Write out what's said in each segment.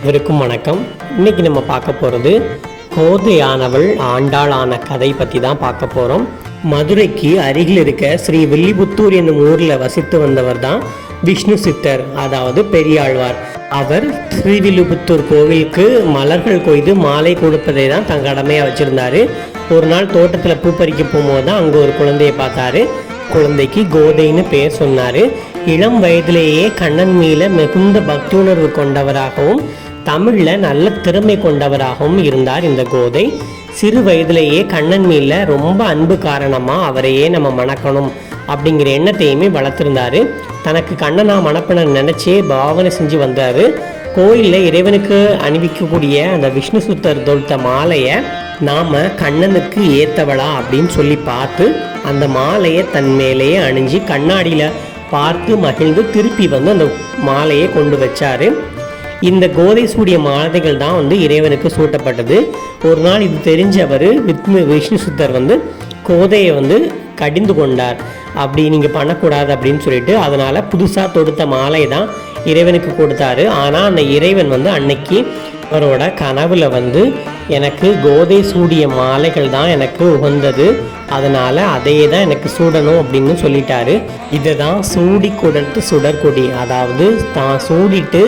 அனைவருக்கும் வணக்கம். இன்னைக்கு நம்ம பார்க்க போகிறது கோதையானவள் ஆண்டாளான கதை பற்றி தான் பார்க்க போகிறோம் மதுரைக்கு அருகில் இருக்க ஸ்ரீ வில்லிபுத்தூர் என்னும் ஊரில் வசித்து வந்தவர் தான் விஷ்ணு சித்தர் அதாவது பெரியாழ்வார். அவர் ஸ்ரீவில்லிபுத்தூர் கோவிலுக்கு மலர்கள் கொய்து மாலை கொடுப்பதை தான் தன் கடமையாக வச்சுருந்தாரு. ஒரு நாள் தோட்டத்தில் பூ பறிக்க போகும்போது தான் அங்கே ஒரு குழந்தையை பார்த்தாரு. குழந்தைக்கு கோதைன்னு பேர் சொன்னார். இளம் வயதிலேயே கண்ணன் மீல மிகுந்த பக்தியுணர்வு கொண்டவராகவும் தமிழில் நல்ல திறமை கொண்டவராகவும் இருந்தார் இந்த கோதை. சிறு வயதிலேயே கண்ணன் மேல ரொம்ப அன்பு காரணமாக அவரையே நம்ம மணக்கணும் அப்படிங்கிற எண்ணத்தையுமே வளர்த்துருந்தாரு. தனக்கு கண்ணனா மணப்பன நினச்சே பாவனை செஞ்சு வந்தார். கோயிலில் இறைவனுக்கு அணிவிக்கக்கூடிய அந்த விஷ்ணு சுத்தர் தொழுத்த மாலையை நாம் கண்ணனுக்கு ஏத்தவளா அப்படின்னு சொல்லி பார்த்து அந்த மாலையை தன் மேலேயே அணிஞ்சு கண்ணாடியில் பார்த்து மகிழ்ந்து திருப்பி வந்து அந்த மாலையை கொண்டு வச்சாரு. இந்த கோதை சூடிய மாலைகள் தான் வந்து இறைவனுக்கு சூட்டப்பட்டது. ஒரு நாள் இது தெரிஞ்சவர் வித்மு விஷ்ணு சுத்தர் வந்து கோதையை வந்து கடிந்து கொண்டார். அப்படி நீங்கள் பண்ணக்கூடாது அப்படின்னு சொல்லிட்டு அதனால் புதுசாக தொடுத்த மாலை தான் இறைவனுக்கு கொடுத்தாரு. ஆனால் அந்த இறைவன் வந்து அன்னைக்கு அவரோட கனவுல வந்து எனக்கு கோதை சூடிய மாலைகள் தான் எனக்கு உகந்தது. அதனால் அதையே தான் எனக்கு சூடணும் அப்படின்னு சொல்லிட்டாரு. இதை தான் சூடி குடட்டு சுடற்கொடி அதாவது தான் சூடிட்டு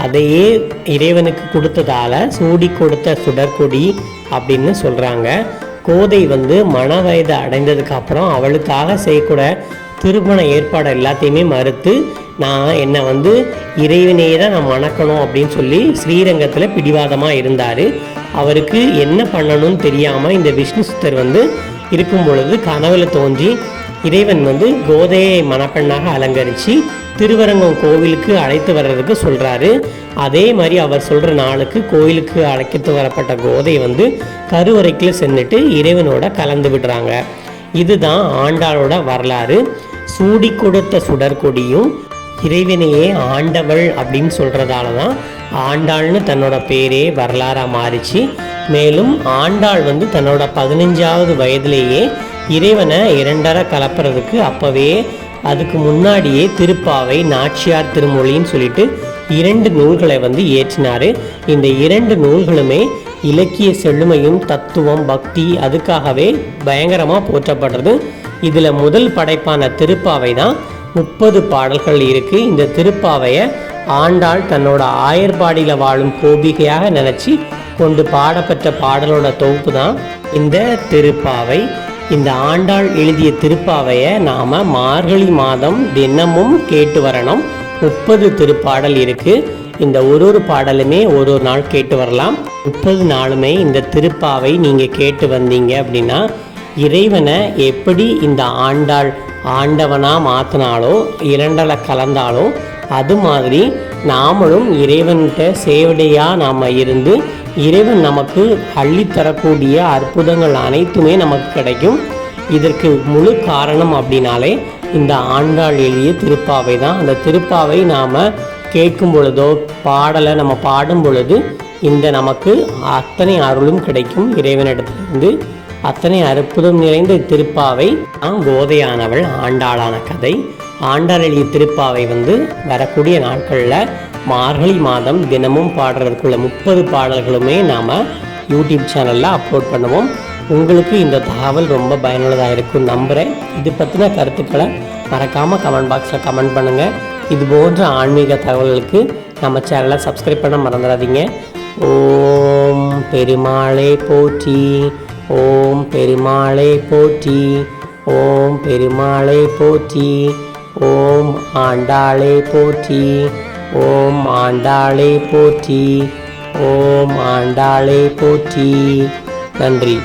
அதையே இறைவனுக்கு கொடுத்ததால சூடி கொடுத்த சுடற்கொடி அப்படின்னு சொல்கிறாங்க கோதை வந்து மன வயது அடைந்ததுக்கு அப்புறம் அவளுக்காக செய்யக்கூட திருமண ஏற்பாடு எல்லாத்தையுமே மறுத்து நான் என்னை வந்து இறைவனையே தான் நான் மணக்கணும் அப்படின்னு சொல்லி ஸ்ரீரங்கத்தில் பிடிவாதமாக இருந்தார். அவருக்கு என்ன பண்ணணும்னு தெரியாமல் இந்த விஷ்ணு சித்தர் வந்து இருக்கும் பொழுது கனவுல தோன்றி இறைவன் வந்து கோதையை மணப்பெண்ணாக அலங்கரித்து திருவரங்கம் கோவிலுக்கு அழைத்து வர்றதுக்கு சொல்கிறாரு அதே மாதிரி அவர் சொல்கிற நாளுக்கு கோயிலுக்கு அழைக்கத்து வரப்பட்ட கோதை வந்து கருவறைக்குள்ளே சென்றுட்டு இறைவனோட கலந்து விடுறாங்க. இதுதான் ஆண்டாளோட வரலாறு. சூடி கொடுத்த சுடற்கொடியும் இறைவனையே ஆண்டவள் அப்படின்னு சொல்கிறதால தான் ஆண்டாள்னு தன்னோட பேரே வரலாறாக மாறிச்சு. மேலும் ஆண்டாள் வந்து தன்னோட பதினஞ்சாவது வயதிலேயே இறைவனை இரண்டரை கலப்புறதுக்கு அப்போவே அதுக்கு முன்னாடியே திருப்பாவை நாச்சியார் திருமொழின்னு சொல்லிட்டு இரண்டு நூல்களை வந்து ஏற்றினார். இந்த இரண்டு நூல்களுமே இலக்கிய செழுமையும் தத்துவம் பக்தி அதுக்காகவே பயங்கரமாக போற்றப்படுறது. இதில் முதல் படைப்பான திருப்பாவை தான் முப்பது பாடல்கள் இருக்குது இந்த திருப்பாவையை ஆண்டாள் தன்னோட ஆயர்பாடியில் வாழும் கோபிகையாக நினச்சி கொண்டு பாடப்பட்ட பாடலோட தொகுப்பு தான் இந்த திருப்பாவை. இந்த ஆண்டாள் எழுதிய திருப்பாவையை நாம் மார்கழி மாதம் தினமும் கேட்டு வரணும். முப்பது திருப்பாடல் இருக்குது இந்த ஒரு ஒரு பாடலுமே ஒரு ஒரு நாள் கேட்டு வரலாம். முப்பது நாளுமே இந்த திருப்பாவை நீங்கள் கேட்டு வந்தீங்க அப்படின்னா இறைவனை எப்படி இந்த ஆண்டாள் ஆண்டவனாக மாற்றினாலோ இரண்டலை கலந்தாலோ அது மாதிரி நாமளும் இறைவன்கிட்ட சேவடையாக நாம் இருந்து இறைவன் நமக்கு அள்ளித்தரக்கூடிய அற்புதங்கள் அனைத்துமே நமக்கு கிடைக்கும். இதற்கு முழு காரணம் அப்படின்னாலே இந்த ஆண்டாள் எழுதிய திருப்பாவை தான். அந்த திருப்பாவை நாம் கேட்கும் பொழுதோ பாடலை நம்ம பாடும் பொழுது இந்த நமக்கு அத்தனை அருளும் கிடைக்கும். இறைவனிடத்திலிருந்து அத்தனை அற்புதம் நிறைந்த திருப்பாவை தான் கோதையானவள் ஆண்டாளான கதை. ஆண்டாள் எழுதிய திருப்பாவை வந்து வரக்கூடிய நாட்களில் மார்கழி மாதம் தினமும் பாடுறதுக்குள்ள முப்பது பாடல்களுமே நாம் யூடியூப் சேனலில் அப்லோட் பண்ணுவோம். உங்களுக்கு இந்த தகவல் ரொம்ப பயனுள்ளதாக இருக்கும் நம்புகிறேன் இது பற்றின கருத்துக்களை மறக்காமல் கமெண்ட் பாக்ஸில் கமெண்ட் பண்ணுங்கள் இது போன்ற ஆன்மீக தகவல்களுக்கு நம்ம சேனலை சப்ஸ்கிரைப் பண்ண மறந்துடாதீங்க. ஓம் பெருமாளே போற்றி. ஓம் பெருமாளே போற்றி. ஓம் பெருமாளே போற்றி. ஓம் ஆண்டாளே போற்றி. ஓம் ஆண்டாளே போற்றி. ஓம் ஆண்டாளே போற்றி. நன்றி.